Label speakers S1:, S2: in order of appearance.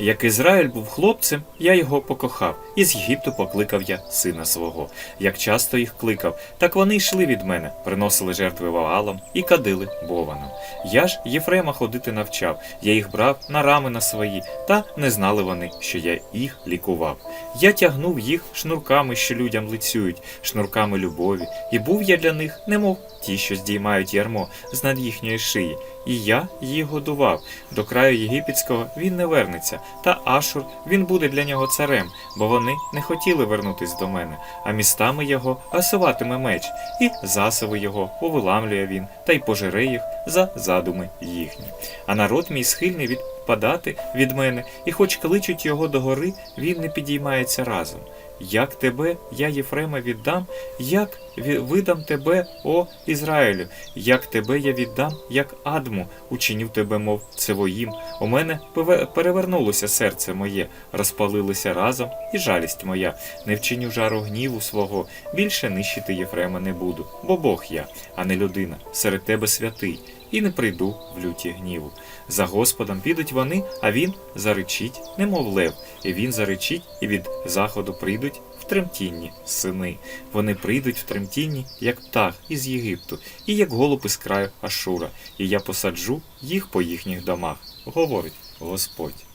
S1: Як Ізраїль був хлопцем, я його покохав, і з Єгипту покликав я сина свого. Як часто їх кликав, так вони йшли від мене, приносили жертви ваалам і кадили бованам. Я ж Єфрема ходити навчав, я їх брав на рами на свої, та не знали вони, що я їх лікував. Я тягнув їх шнурками, що людям лицюють, шнурками любові, і був я для них, немов ті, що здіймають ярмо з над їхньої шиї. І я їх годував. До краю єгипетського він не вернеться, та Ашур він буде для нього царем, бо вони не хотіли вернутись до мене, а містами його асуватиме меч, і засови його повиламлює він, та й пожере їх за задуми їхні. А народ мій схильний відпадати від мене, і хоч кличуть його до гори, він не підіймається разом. Як тебе я Єфрема віддам, як видам тебе, о Ізраїлю, як тебе я віддам, як адму, учиню тебе, мов цевоїм. У мене перевернулося серце моє, розпалилося разом, і жалість моя. Не вчиню жару гніву свого, більше нищити Єфрема не буду, бо Бог я, а не людина, серед тебе святий, і не прийду в люті гніву. За Господом підуть вони, а він заричить, немов лев, і він заричить, і від заходу прийдуть в тремтінні сини. Вони прийдуть в тремтінні, як птах із Єгипту, і як голуб із краю Ашура, і я посаджу їх по їхніх домах, говорить Господь.